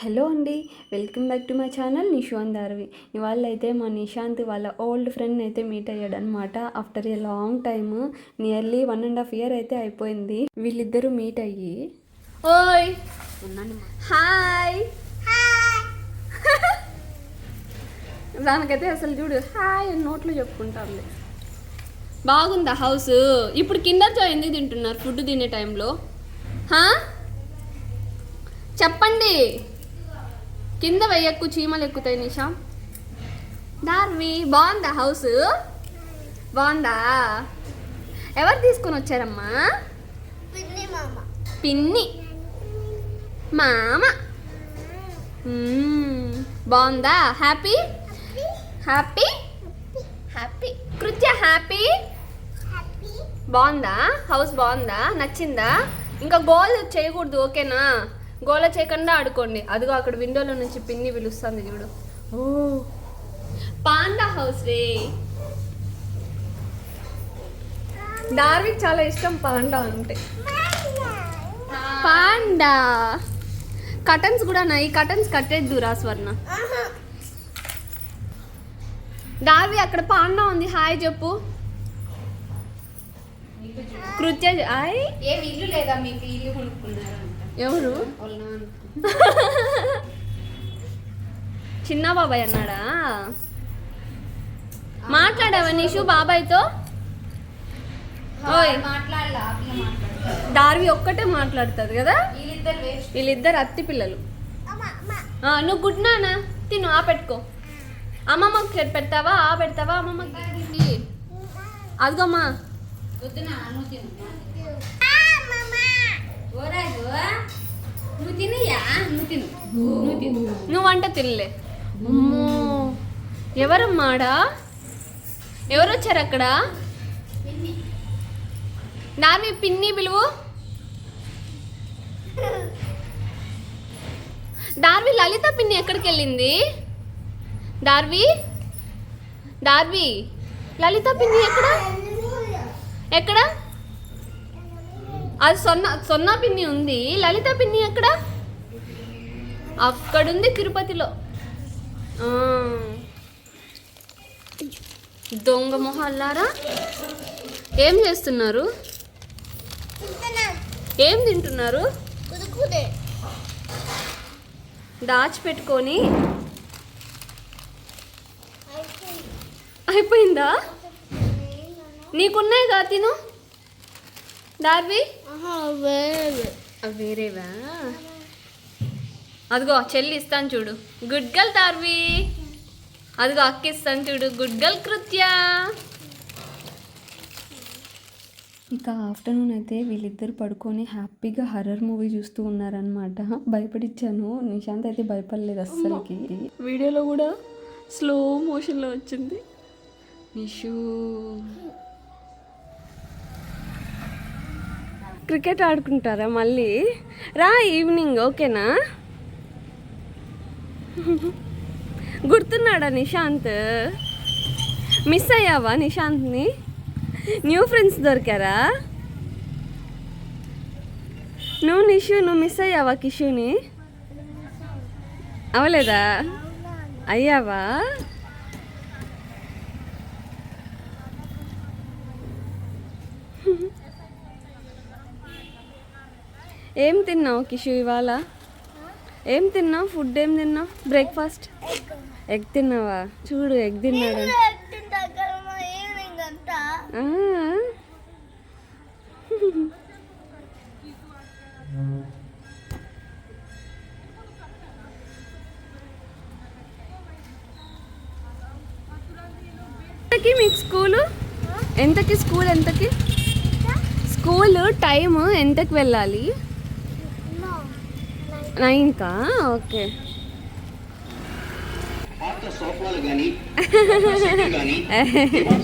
Hello అండి welcome back to my channel Nishant Daravi ఇవాళ అయితే మా నిశాంత్ వాళ్ళ ఓల్డ్ ఫ్రెండ్ అయితే మీట్ అయ్యాడు అనమాట after a long time nearly one and half year అయితే అయిపోయింది. వీళ్ళిద్దరూ మీట్ అయ్యి ఓయ్! హాయ్! దానికైతే అసలు చూడు హాయ్ అని నోట్లో చెప్పుకుంటాంలే బాగుందా హౌస్? ఇప్పుడు కిండర్ జాయ్ ఎందుకు తింటున్నారు? ఫుడ్ తినే టైంలో? హా? చెప్పండి. కింద వెయ్యక్కు చీమలు ఎక్కుతాయి నిషా. దార్వి బాగుందా హౌస్? బాగుందా? ఎవరు తీసుకొని వచ్చారమ్మా? పిన్ని మామ. బాగుందా? Happy? Happy. Happy? Kritya happy? బాగుందా? హౌస్ బాగుందా? నచ్చిందా? ఇంకా గోల్ చేయకూడదు ఓకేనా? గోల చేయకుండా ఆడుకోండి. అదిగో అక్కడ విండోలో నుంచి పిన్ని పిలుస్తుంది చూడు. ఓ. పాండా హౌస్ రే. డార్విక్ చాలా ఇష్టం పాండా అంటే. పాండా. కటన్స్ కూడా ఉన్నాయి. కటన్స్ కట్టేద్దు రా స్వర్ణ డార్వి అక్కడ పాండా ఉంది. హాయ్ చెప్పు. కృత్య ఏమి ఇల్లు లేదా మీకు? ఇల్లు ఎవరు? చిన్న బాబాయ్ అన్నాడా? మాట్లాడావా నిషు బాబాయ్తో? డార్వి ఒక్కటే మాట్లాడుతుంది కదా? వీళ్ళిద్దరు అత్తి పిల్లలు. ఆ, నువ్వు గుడ్ నానా తిను ఆ పెట్టుకో. అమ్మమ్మకి పెడతావా ఆ పెడతావా అమ్మమ్మకి? అదిగోమ్మా వద్దునా నువ్వు తిను ఓరాజు నువ్వు తినయ్యా? నువ్వు తిను. నువ్వు తిను. నువ్వు వంట తినలే. అమ్మో. ఎవరమ్మాడా? ఎవరు వచ్చారు అక్కడ డార్వి పిన్ని పిలువు. డార్వి లలిత పిన్ని ఎక్కడికి వెళ్ళింది? డార్వి? డార్వి లలిత పిన్ని ఎక్కడ? ఎక్కడ? అది సొన్న సొన్నా పిన్ని ఉంది. లలిత పిన్ని ఎక్కడ? అక్కడుంది తిరుపతిలో. దొంగ మొహాలారా ఏం చేస్తున్నారు? ఏం తింటున్నారు? దాచిపెట్టుకొని. అయిపోయిందా? నీకున్నాయిగా తిను. డార్వి వేరే అవి వేరేవా? అదిగో చెల్లి ఇస్తాను చూడు. గుడ్ గర్ల్ తార్వి అదిగో అక్క ఇస్తాను చూడు. Good girl Kritya. ఇక ఆఫ్టర్నూన్ అయితే వీళ్ళిద్దరు పడుకొని హ్యాపీగా హర్రర్ మూవీ చూస్తూ ఉన్నారనమాట భయపడిచ్చాను. నిశాంత్ అయితే భయపడలేదు అస్సలకి. వీడియోలో కూడా స్లో మోషన్లో వచ్చింది. నిషు. క్రికెట్ ఆడుకుంటారా మళ్ళీ? రా ఈవినింగ్ ఓకేనా? గుర్తున్నాడా నిశాంత్? మిస్ అయ్యావా నిశాంత్ని? న్యూ ఫ్రెండ్స్ దొరికారా? నువ్వు నిషు నువ్వు మిస్ అయ్యావా కిషుని? అవలేదా? అయ్యావా? ఏం తిన్నావు కిషు ఇవాళ? ఏం తిన్నావు? ఫుడ్ ఏం తిన్నావు? బ్రేక్ఫాస్ట్? ఎగ్ తిన్నావా? చూడు ఎగ్ తిన్నాడు. ఎంతకి మీకు స్కూలు? ఎంతకి స్కూల్ ఎంతకి? స్కూల్ టైం ఎంతకి వెళ్ళాలి? నైన్కా? ఓకే. సోఫాలు కానీ